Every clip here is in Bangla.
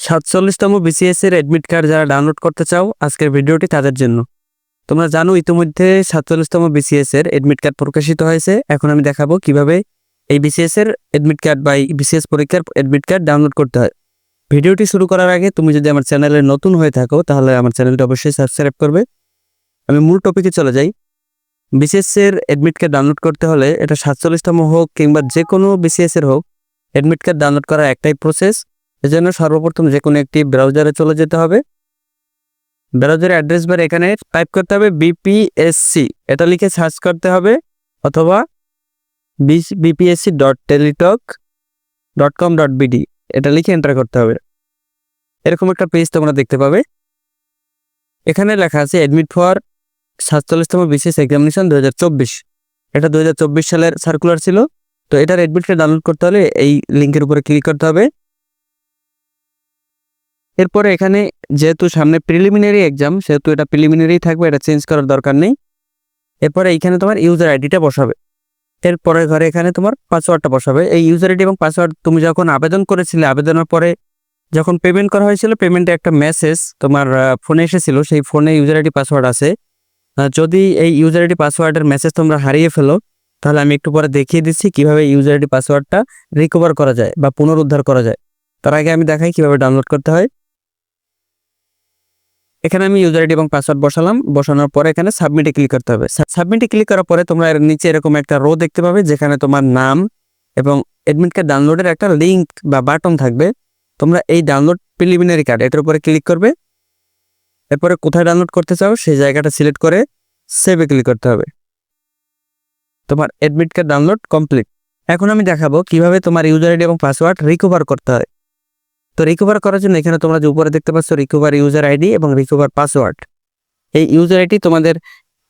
সাতচল্লিশতম বিসিএস এর অ্যাডমিট কার্ড যারা ডাউনলোড করতে চাও, আজকের ভিডিওটি তাদের জন্য। তোমরা জানো ইতিমধ্যে সাতচল্লিশতম বিসিএস এর অ্যাডমিট কার্ড প্রকাশিত হয়েছে। এখন আমি দেখাবো কীভাবে এই বিসিএস এর অ্যাডমিট কার্ড বা বিসিএস পরীক্ষার অ্যাডমিট কার্ড ডাউনলোড করতে হয়। ভিডিওটি শুরু করার আগে তুমি যদি আমার চ্যানেলে নতুন হয়ে থাকো, তাহলে আমার চ্যানেলটি অবশ্যই সাবস্ক্রাইব করবে। আমি মূল টপিকে চলে যাই। বিসিএস এর অ্যাডমিট কার্ড ডাউনলোড করতে হলে এটা সাতচল্লিশতম হোক কিংবা যে কোনো বিসিএস এর হোক অ্যাডমিট কার্ড ডাউনলোড করার একটাই প্রসেস এজন্য সর্বপ্রথম যে কোনো একটি ব্রাউজারে চলে যেতে হবে। ব্রাউজারের অ্যাড্রেস বার এখানে টাইপ করতে হবে বিপিএসসি এটা লিখে সার্চ করতে হবে অথবা BPSC dot Teletalk dot com dot BD এটা লিখে এন্টার করতে হবে। এরকম একটা পেজ তোমরা দেখতে পাবে। এখানে লেখা আছে অ্যাডমিট ফর সাতচল্লিশতম বিশেষ এক্সামিনেশন দু হাজার চব্বিশ। এটা দু হাজার চব্বিশ সালের সার্কুলার ছিল। তো এটার অ্যাডমিটটা ডাউনলোড করতে হলে এই লিঙ্কের উপরে ক্লিক করতে হবে। এরপরে এখানে যেহেতু সামনে প্রিলিমিনারি এক্সাম সেহেতু এটা প্রিলিমিনারি থাকবে, এটা চেঞ্জ করার দরকার নেই। এরপরে এইখানে তোমার ইউজার আইডিটা বসাবে। এরপরে ঘরে এখানে তোমার পাসওয়ার্ডটা বসাবে। এই ইউজার আইডি এবং পাসওয়ার্ড তুমি যখন আবেদন করেছিলে, আবেদনের পরে যখন পেমেন্ট করা হয়েছিল পেমেন্টে একটা মেসেজ তোমার ফোনে এসেছিল, সেই ফোনে ইউজার আইডি পাসওয়ার্ড আছে। যদি এই ইউজার আইডি পাসওয়ার্ডের মেসেজ তোমরা হারিয়ে ফেলো, তাহলে আমি একটু পরে দেখিয়ে দিচ্ছি কীভাবে ইউজার আইডি পাসওয়ার্ডটা রিকভার করা যায় বা পুনরুদ্ধার করা যায়। তার আগে আমি দেখাই কীভাবে ডাউনলোড করতে হয়। এখানে আমি ইউজার আইডি এবং পাসওয়ার্ড বসালাম। বসানোর পরে এখানে সাবমিটে ক্লিক করতে হবে। সাবমিটে ক্লিক করার পরে তোমরা এর নিচে এরকম একটা রো দেখতে পাবে, যেখানে তোমার নাম এবং অ্যাডমিট কার্ড ডাউনলোডের একটা লিঙ্ক বা বাটন থাকবে। তোমরা এই ডাউনলোড প্রিলিমিনারি কার্ড এটার উপরে ক্লিক করবে। এরপরে কোথায় ডাউনলোড করতে চাও, সেই জায়গাটা সিলেক্ট করে সেভে ক্লিক করতে হবে। তোমার অ্যাডমিট কার্ড ডাউনলোড কমপ্লিট এখন আমি দেখাবো কীভাবে তোমার ইউজার আইডি এবং পাসওয়ার্ড রিকভার করতে হয়। তো রিকভার করার জন্য এখানে তোমরা যে উপরে দেখতে পাচ্ছ রিকভার ইউজার আইডি এবং রিকভার পাসওয়ার্ড এই ইউজার আইডি তোমাদের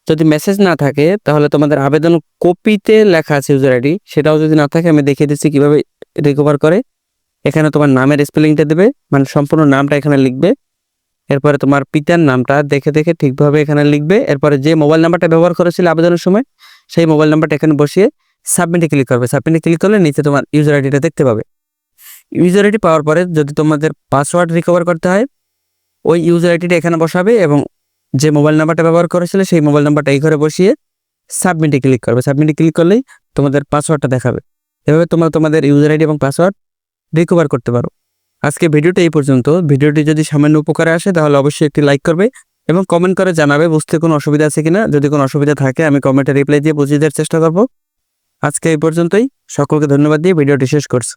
যদি মেসেজ না থাকে, তাহলে তোমাদের আবেদন কপিতে লেখা আছে ইউজার আইডি সেটাও যদি না থাকে, আমি দেখিয়ে দিচ্ছি কীভাবে রিকভার করে। এখানে তোমার নামের স্পেলিংটা দেবে মানে সম্পূর্ণ নামটা এখানে লিখবে। এরপরে তোমার পিতার নামটা দেখে দেখে ঠিকভাবে এখানে লিখবে। এরপরে যে মোবাইল নাম্বারটা ব্যবহার করেছিল আবেদনের সময়, সেই মোবাইল নাম্বারটা এখানে বসিয়ে সাবমিটে ক্লিক করবে। সাবমিটে ক্লিক করলে নিচে তোমার ইউজার আইডিটা দেখতে পাবে। ইউজার আইডি পাওয়ার পরে যদি তোমাদের পাসওয়ার্ড রিকভার করতে হয়, ওই ইউজার আইডিটা এখানে বসাবে এবং যে মোবাইল নাম্বারটা ব্যবহার করেছিল সেই মোবাইল নাম্বারটা এই ঘরে বসিয়ে সাবমিটে ক্লিক করবে। সাবমিটে ক্লিক করলেই তোমাদের পাসওয়ার্ডটা দেখাবে। এভাবে তোমরা তোমাদের ইউজার আইডি এবং পাসওয়ার্ড রিকভার করতে পারো। আজকে ভিডিওটা এই পর্যন্ত। ভিডিওটি যদি সামান্য উপকারে আসে তাহলে অবশ্যই একটি লাইক করবে এবং কমেন্ট করে জানাবে বুঝতে কোনো অসুবিধা আছে কিনা। যদি কোনো অসুবিধা থাকে আমি কমেন্টে রিপ্লাই দিয়ে বুঝিয়ে দেওয়ার চেষ্টা করব। আজকে এই পর্যন্তই। সকলকে ধন্যবাদ দিয়ে ভিডিওটি শেষ করছি।